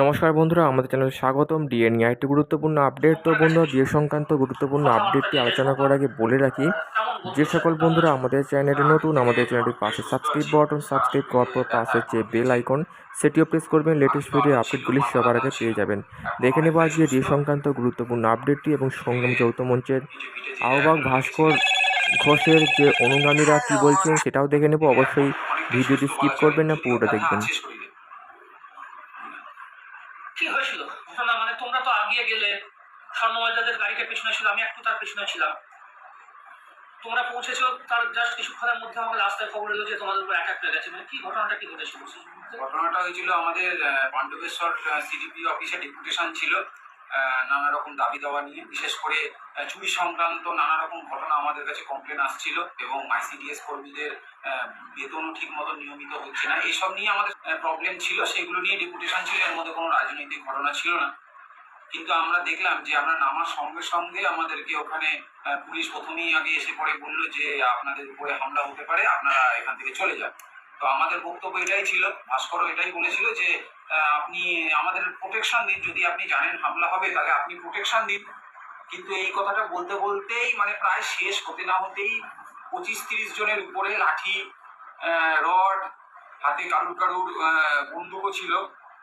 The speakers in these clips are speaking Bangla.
নমস্কার বন্ধুরা, আমাদের চ্যানেলে স্বাগতম। ডিএ নিয়ে একটি গুরুত্বপূর্ণ আপডেট তো বন্ধুরা বিয়ে সংক্রান্ত গুরুত্বপূর্ণ আপডেটটি আলোচনা করার আগে বলে রাখি, যে সকল বন্ধুরা আমাদের চ্যানেলে নতুন, আমাদের চ্যানেলটির পাশে সাবস্ক্রাইব বাটন সাবস্ক্রাইব করার পর পাশে যে বেল আইকন সেটিও প্রেস করবেন। লেটেস্ট ভিডিও আপডেটগুলি সবার আগে পেয়ে যাবেন। দেখে নেব আজকে বিয়ে সংক্রান্ত গুরুত্বপূর্ণ আপডেটটি এবং সঙ্গম যৌথ মঞ্চের আহ্বায়ক ভাস্কর ঘোষের যে অনুগামীরা কী বলছেন, সেটাও দেখে নেব। অবশ্যই ভিডিওটি স্কিপ করবেন না, পুরোটা দেখবেন কি হয়েছিল ঘটনা মানে তোমরা তো আগিয়ে গেলে স্বর্ণময়দাদের গাড়িটা পেছনে ছিল আমি একটু তার পেছনে ছিলাম তোমরা পৌঁছেছো, তার জাস্ট কিছুক্ষণের মধ্যে আমাকে রাস্তায় খবর এলো যে তোমাদের উপর অ্যাটাক হয়ে গেছে। মানে কি ঘটনাটা কি ঘটেছিল? ঘটনাটা হয়েছিল আমাদের পাণ্ডবেশ্বর সিডিপি অফিসে ডেপুটেশন ছিল। নানা রকম দাবি দাওয়া নিয়ে, বিশেষ করে চুরি সংক্রান্ত নানা রকম ঘটনা আমাদের কাছে কমপ্লেন আসছিল এবং আইসিডিএস কর্মীদের বেতনও ঠিক মতো নিয়মিত হচ্ছে না। এইসব নিয়ে আমাদের প্রবলেম ছিল। সেগুলো নিয়ে ডেপুটেশন ছিল। এর মধ্যে কোনো রাজনৈতিক ঘটনা ছিল না। কিন্তু আমরা দেখলাম যে আমরা নামার সঙ্গে সঙ্গে আমাদেরকে ওখানে পুলিশ প্রথমেই আগে এসে পরে বলল যে আপনাদের উপরে হামলা হতে পারে, আপনারা এখান থেকে চলে যান। তো আমাদের বক্তব্য এটাই ছিল, ভাস্করও এটাই বলেছিল যে আপনি আমাদের প্রোটেকশন দিন, যদি আপনি জানেন হামলা হবে, তাহলে আপনি প্রোটেকশন দিন। কিন্তু এই কথাটা বলতে বলতেই মানে প্রায় শেষ হতে না হতেই পঁচিশ তিরিশ জনের উপরে লাঠি রড, হাতে কারুর কারুর বন্দুকও ছিল,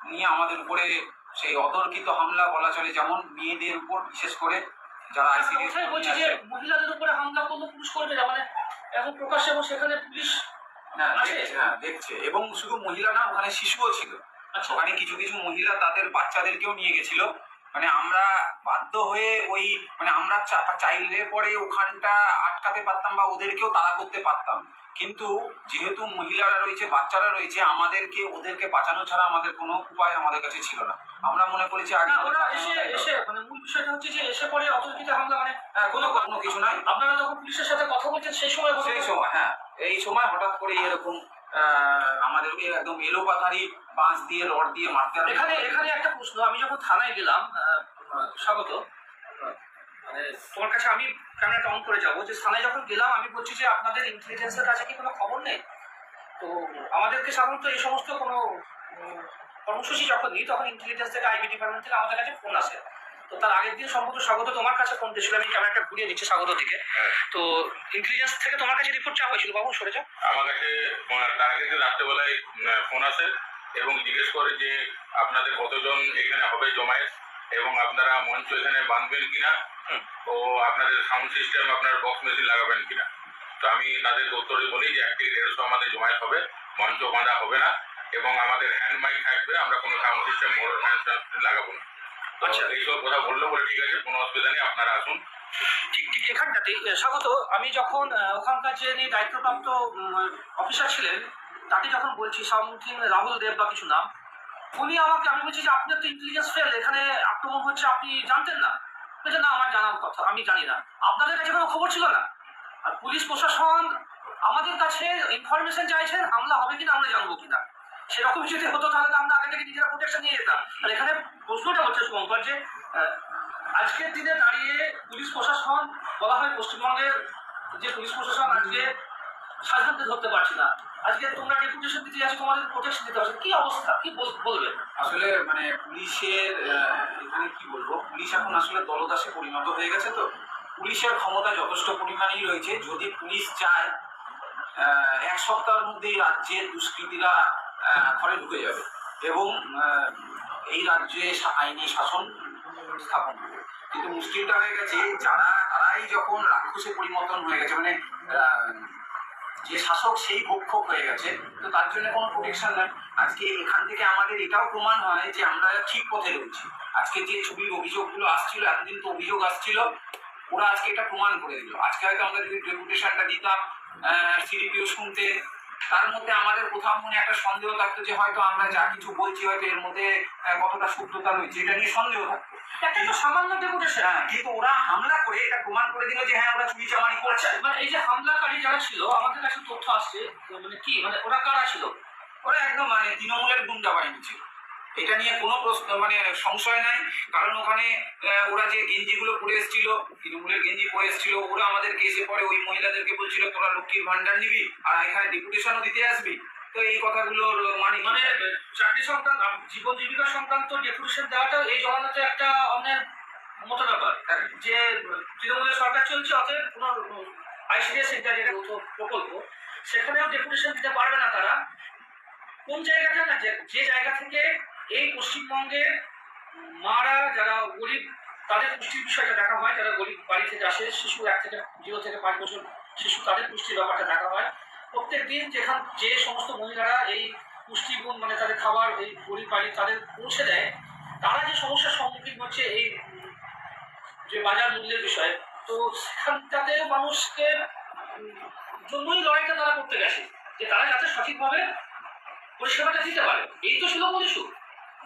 নিয়ে আমাদের উপরে সেই অতর্কিত হামলা বলা চলে যেমন মেয়েদের উপর বিশেষ করে যারা আইসিডিএস কোথায় যে মহিলাদের উপরে হামলা করল পুলিশ করবে না মানে এখন প্রকাশ্যে এবং সেখানে পুলিশ হ্যাঁ? দেখছে, হ্যাঁ দেখছে। এবং শুধু মহিলা না ওখানে শিশুও ছিল। আচ্ছা। ওখানে কিছু কিছু মহিলা তাদের বাচ্চাদেরকেও নিয়ে গেছিল। মানে আমরা বাধ্য হয়ে ওই মানে আমরা চাইলে পরে ওখানটা আটকাতে পারতাম বা ওদেরকেও তাড়া করতে পারতাম। কিন্তু যেহেতু মহিলারা রয়েছে বাচ্চারা রয়েছে আমাদেরকে ওদেরকে বাঁচানো ছাড়া আমাদের কোনো উপায় আমাদের কাছে ছিল না। আমরা মনে করেছি আগে ওরা এসে এসে মানে মূল বিষয়টা হচ্ছে যে এসে পরে অতর্কিত হামলা মানে হ্যাঁ, কোনো কোনো কিছু নাই। আপনারা যখন পুলিশের সাথে কথা বলছেন সেই সময় সেই সময় হ্যাঁ এই সময় হঠাৎ করে এরকম আহ, আমাদেরকে একদম এলো পাথারি বাঁশ দিয়ে রড দিয়ে মারতে এখানে এখানে একটা প্রশ্ন আমি যখন থানায় গেলাম স্বাগত। মানে তোমার কাছে আমি ক্যামেরাটা অন করে যাব। যে থানায় যখন গেলাম, আমি বলছি যে আপনাদের ইন্টেলিজেন্সের কাছে কি কোনো খবর নেই? তো আমাদেরকে সাধারণত এই সমস্ত কোনো কর্মসূচি যখন নিই, তখন ইন্টেলিজেন্স থেকে আইবি ডিপার্টমেন্ট থেকে আমাদের কাছে ফোন আসে। তো তার আগের দিন সম্ভবত স্বাগত তোমার কাছে ফোন দিয়েছিল। আমি ক্যামেরাটা ঘুরিয়ে নিচ্ছি স্বাগত দিকে। তো ইন্টেলিজেন্স থেকে তোমার কাছে রিপোর্ট চাওয়া হয়েছিল। বাবু, সরে যাও। আমার কাছে তার আগের দিন রাত্রেবেলায় ফোন আসে এবং জিজ্ঞেস করে যে আপনাদের কতজন এখানে হবে জমায়েত। এবং আপনারা মঞ্চ এখানে বাঁধবেন কিনা। ও আপনাদের সাউন্ড সিস্টেম আপনার বক্স মেশিন লাগাবেন কিনা তো আমি তাদের উত্তরে বলি যে একটি দেড়শো আমাদের জমায়েত হবে মঞ্চ বাঁধা হবে না এবং আমাদের হ্যান্ড মাইক থাকবে আমরা কোনো সাউন্ড সিস্টেম মোটর হ্যান্ড লাগাবো না আচ্ছা। এইসব কথা বলল বলে ঠিক আছে কোনো অসুবিধা নেই আপনারা আসুন ঠিক ঠিক এখানটাতে স্বাগত আমি যখন ওখানকার যে যিনি দায়িত্বপ্রাপ্ত অফিসার ছিলেন তাকে যখন বলছি সামথিং রাহুল দেব বা কিছু নাম উনি আমাকে, আমি বলছি যে আপনার তো ইন্টেলিজেন্স ফেল এখানে আক্রমণ হচ্ছে, আপনি জানতেন না? বলছে, না, আমার জানার কথা, আমি জানি না। আপনাদের কাছে কোনো খবর ছিল না? আর পুলিশ, প্রশাসন আমাদের কাছে ইনফরমেশন চাইছেন, হামলা হবে কিনা আমরা জানব কিনা। সেরকম যদি হতো তাহলে তো আমরা আগে থেকে নিজেরা প্রোটেকশন নিয়ে যেতাম। আর এখানে প্রশ্নটা হচ্ছে শুভঙ্কর যে আজকের দিনে দাঁড়িয়ে পুলিশ, প্রশাসন, বলা হয় পশ্চিমবঙ্গের যে পুলিশ, প্রশাসন আজকে সাধারণত ধরতে পারছি না। আজকে তোমরা ডেপুটেশন দিতে যাচ্ছ, তোমাদের প্রোটেকশন দিতে পারছ কি অবস্থা? কি বল- বলবে? আসলে মানে পুলিশের এখানে কি বলব? পুলিশ এখন আসলে দলদাসে পরিণত হয়ে গেছে তো। পুলিশের ক্ষমতা যথেষ্ট পরিমাণেই রয়েছে। যদি পুলিশ চায় এক সপ্তাহের মধ্যেই রাজ্যের দুষ্কৃতীরা ঘরে ঢুকে যাবে এবং এই রাজ্যে আইনি শাসন স্থাপন করবে কিন্তু মুশকিলটা হয়ে গেছে, যারা, তারাই যখন রাক্ষসে পরিবর্তন হয়ে গেছে মানে যে শাসক সেই ভক্ষক হয়ে গেছে। তো তার জন্য কোনো প্রোটেকশন নাই। আজকে এখান থেকে আমাদের এটাও প্রমাণ হয় যে আমরা ঠিক পথে রয়েছি। আজকে যে ছবির অভিযোগগুলো আসছিল, এতদিন তো অভিযোগ আসছিল, ওরা আজকে এটা প্রমাণ করে দিল। আজকে হয়তো আমরা যদি ডেপুটেশনটা দিতাম সিডিপিও শুনতে তার মধ্যে আমাদের কোথাও মনে একটা সন্দেহ থাকতো যে হয়তো আমরা যা কিছু বলছি হয়তো এর মধ্যে কতটা শুদ্ধতা রয়েছে এটা নিয়ে সন্দেহ থাকতো। একটা তো সামান্য ডেপুটেশন। হ্যাঁ কিন্তু ওরা হামলা করে এটা প্রমাণ করে দিল যে হ্যাঁ ওরা চুরি চামারি করছে। মানে এই যে হামলাকারী যারা ছিল আমাদের কাছে তথ্য আসছে মানে কি মানে ওরা কারা ছিল? ওরা একদম মানে তৃণমূলের গুন্ডা বাহিনী ছিল। এটা নিয়ে কোনো প্রশ্ন মানে সংশয় নাই। কারণ ওখানে ওরা যে গেঞ্জিগুলো পরে এসেছিল, তৃণমূলের গেঞ্জি পরে এসেছিল, ওরা আমাদেরকে এসে পরে ওই মহিলাদেরকে বলছিল, তোরা লক্ষ্মীর ভান্ডার নিবি আর এখানে ডেপুটেশনও দিতে আসবি। তো এই কথাগুলোর মানে মানে চাকরি সংক্রান্ত জীবন জীবিকা সংক্রান্ত ডেপুটেশন দেওয়াটা, এই জমানাতে একটা অন্যের মতো ব্যাপার। যে তৃণমূলের সরকার চলছে, অতএব কোনো আইসিডিএস সেন্টার যেটা প্রকল্প, সেখানেও ডেপুটেশন দিতে পারবে না তারা। কোন জায়গাটা না যে জায়গা থেকে এই পশ্চিমবঙ্গে মারা, যারা গরিব, তাদের পুষ্টির বিষয়টা দেখা হয়। যারা গরিব বাড়ি থেকে আসে, শিশু এক থেকে জিরো থেকে পাঁচ বছর শিশু, তাদের পুষ্টির ব্যাপারটা দেখা হয়। প্রত্যেক দিন যেখান, যে সমস্ত মহিলারা এই পুষ্টিগুণ মানে তাদের খাবার, এই গরিব বাড়ি তাদের পৌঁছে দেয়, তারা যে সমস্যার সম্মুখীন হচ্ছে এই যে বাজার মূল্যের বিষয়ে, তো সেখানটাতে মানুষকে জন্যই লড়াইটা তারা করতে গেছে, যে তারা যাতে সঠিকভাবে পরিষেবাটা দিতে পারে। এই তো ছিল মূল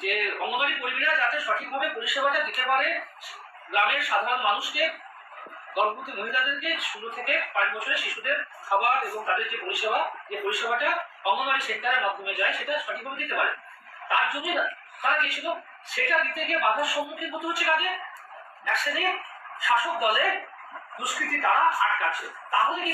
যে অঙ্গনবাড়ি কর্মীরা যাতে সঠিকভাবে পরিষেবাটা দিতে পারে, গ্রামের সাধারণ মানুষকে, গর্ভবতী মহিলাদেরকে শুরু থেকে পাঁচ বছরের শিশুদের খাবার এবং তাদের যে পরিষেবা, যে পরিষেবাটা অঙ্গনবাড়ি সেন্টারের মাধ্যমে যায়, সেটা সঠিকভাবে দিতে পারে। তার জন্য তারা গিয়েছিল সেটা দিতে গিয়ে বাধার সম্মুখীন হতে হচ্ছে কাজে এক শাসক দলে দুষ্কৃতি তারা আটকাচ্ছে। তাহলে কি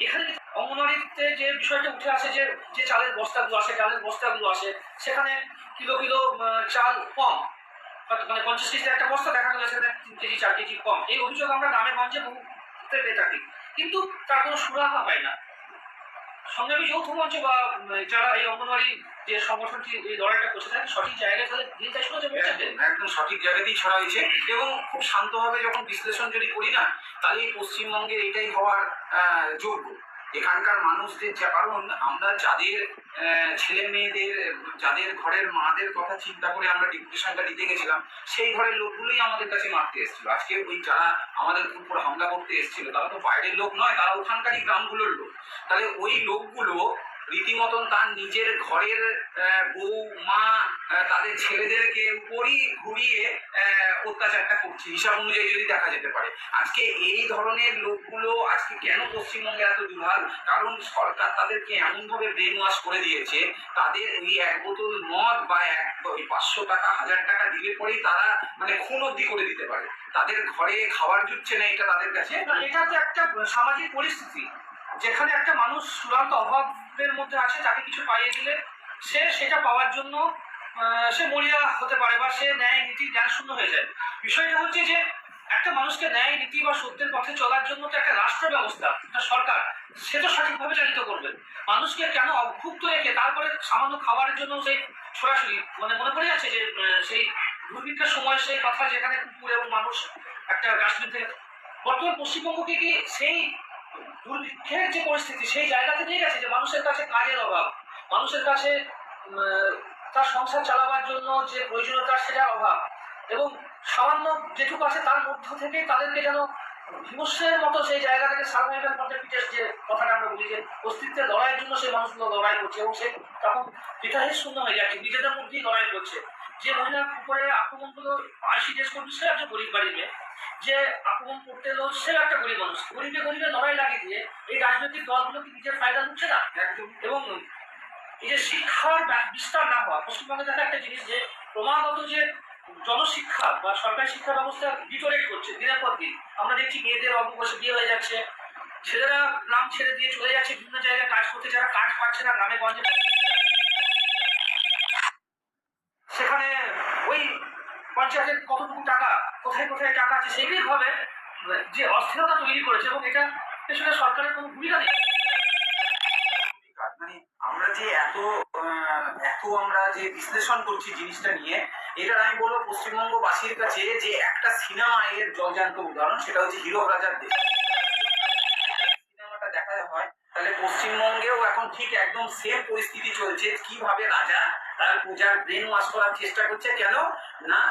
এখানে অঙ্গনওয়াড়িতে যে বিষয়টা উঠে আসে, যে যে চালের বস্তাগুলো আসে, চালের বস্তাগুলো আসে, সেখানে কিলো কিলো চাল কম। মানে পঞ্চাশ কেজি একটা বস্তা দেখা গেলো, সেখানে তিন কেজি, চার কেজি কম। এই অভিযোগ আমরা গ্রামে, গঞ্জে বহুতে পেয়ে থাকি। কিন্তু তার কোনো সুরাহা হয় না। সংগ্রামী যৌথ মঞ্চ বা যারা এই অঙ্গনওয়াড়ি যে সংগঠনটি এই লড়াইটা করছে তারা সঠিক জায়গায় তাহলে তাই শুনে যাবে একদম- সঠিক জায়গাতেই ছড়া হয়েছে এবং খুব শান্তভাবে যখন বিশ্লেষণ যদি করি না তাহলে এই পশ্চিমবঙ্গের এটাই হওয়ার যোগ্য। এখানকার মানুষদের যা কারণ আমরা যাদের ছেলে মেয়েদের যাদের ঘরের মাদের কথা চিন্তা করে আমরা ডিপুটেশনটা দিতে গেছিলাম সেই ঘরের লোকগুলোই আমাদের কাছে মারতে এসেছিল। আজকে ওই যারা আমাদের উপর হামলা করতে এসেছিল তারা তো বাইরের লোক নয় তারা ওখানকারই গ্রামগুলোর লোক। তাহলে ওই লোকগুলো রীতিমতন তার নিজের ঘরের বউ, মা তাদের ছেলেদেরকে উপরই ঘুরিয়ে অত্যাচারটা করছে। হিসাব অনুযায়ী যদি দেখা যেতে পারে। আজকে এই ধরনের লোকগুলো আজকে কেন পশ্চিমবঙ্গে এত দুর্হাল কারণ সরকার তাদেরকে এমনভাবে ব্রেন ওয়াশ করে দিয়েছে, তাদের ওই এক বোতল মদ বা এক পাঁচশো টাকা, হাজার টাকা দিলে পরেই তারা মানে খুন অব্দি করে দিতে পারে। তাদের ঘরে খাবার জুটছে না, এটা তাদের কাছে এটা তো একটা সামাজিক পরিস্থিতি। যেখানে একটা মানুষ চূড়ান্ত অভাবের মধ্যে আছে তাকে কিছু পাইয়ে দিলে সে সেটা পাওয়ার জন্য সে মরিয়া হতে পারে বা সে ন্যায় নীতি জ্ঞান শূন্য হয়ে যায়। বিষয়টা হচ্ছে যে একটা মানুষকে ন্যায় নীতি বা সত্যের পথে চলার জন্য তো একটা রাষ্ট্র ব্যবস্থা, একটা সরকার, সে তো সঠিকভাবে চালিত করবে। মানুষকে কেন অভুক্ত রেখে তারপরে সামান্য খাবারের জন্য সেই সরাসরি মানে মনে পড়ে যাচ্ছে যে সেই দুর্ভিক্ষের সময় সেই কথা যেখানে কুকুর এবং মানুষ একটা ডাস্টবিন থেকে বর্তমান পশ্চিমবঙ্গকে কি সেই দুর্ভিক্ষের যে পরিস্থিতি, সেই জায়গাতে নিয়ে গেছে যে মানুষের কাছে কাজের অভাব, মানুষের কাছে তার সংসার চালাবার জন্য যে প্রয়োজনীয়তা সেটার অভাব এবং সামান্য যেটুকু আছে তার মধ্য থেকে তাদেরকে যেন হিমস্যের মতো সেই জায়গা থেকে সার্ভাইভাল কন্টেপিটেস যে কথাটা আমরা বলি যে অস্তিত্বের লড়াইয়ের জন্য সেই মানুষগুলো লড়াই করছে এবং সে তখন পিতাহের শূন্য হয়ে যাচ্ছে, নিজেদের মধ্যেই লড়াই করছে। যে মহিলার উপরে আক্রমণগুলো আইসিডিএস করছে সে একটা গরিব বাড়ির মেয়ে। যে আক্রমণ করতে এলো সে একটা গরিব মানুষ। গরিবে গরিবে লড়াই লাগিয়ে দিয়ে এই রাজনৈতিক দলগুলো কি নিজের ফায়দা নিচ্ছে না। একদম। এবং এই যে শিক্ষার বিস্তার না হওয়া পশ্চিমবঙ্গে দেখা একটা জিনিস যে ক্রমাগত যে জনশিক্ষা বা সরকারি শিক্ষা ব্যবস্থা ডিটোরেট করছে দিনের পর দিন। আমরা দেখছি মেয়েদের অল্প বয়সে বিয়ে হয়ে যাচ্ছে। ছেলেরা গ্রাম ছেড়ে দিয়ে চলে যাচ্ছে বিভিন্ন জায়গায় কাজ করতে যারা কাজ পাচ্ছে না গ্রামে গঞ্জে সেখানে ওই পঞ্চায়েতের কতটুকু টাকা, কোথায় কোথায় টাকা আছে সেগুলি ভাবে যে অস্থিরতা তৈরি করেছে এবং এটা পেছনে সরকারের কোনো ভূমিকা নেই। মানে আমরা যে এত এত আমরা যে বিশ্লেষণ করছি জিনিসটা নিয়ে এটা আমি বলব পশ্চিমবঙ্গবাসীর কাছে যে একটা সিনেমা এর জলজান্ত উদাহরণ, সেটা হচ্ছে হিরো রাজার দেশ। সিনেমাটা দেখা হয়, তাহলে পশ্চিমবঙ্গেও এখন ঠিক একদম সেম পরিস্থিতি চলছে, কীভাবে রাজা তার পূজার ব্রেন ওয়াশ করার চেষ্টা করছে কেন? না,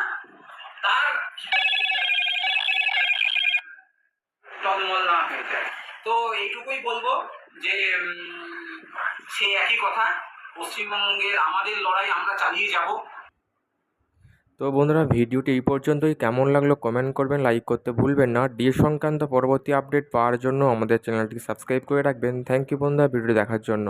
তার টলমল না হয়ে যায়। তো এইটুকুই বলব যে সেই একই কথা, পশ্চিমবঙ্গের আমাদের লড়াই আমরা চালিয়ে যাব। তো বন্ধুরা, ভিডিওটি এই পর্যন্তই। কেমন লাগল কমেন্ট করবেন লাইক করতে ভুলবেন না। ডিএ সংক্রান্ত পরবর্তী আপডেট পাওয়ার জন্য আমাদের চ্যানেলটি সাবস্ক্রাইব করে রাখবেন। থ্যাংক ইউ বন্ধুরা, ভিডিওটি দেখার জন্য।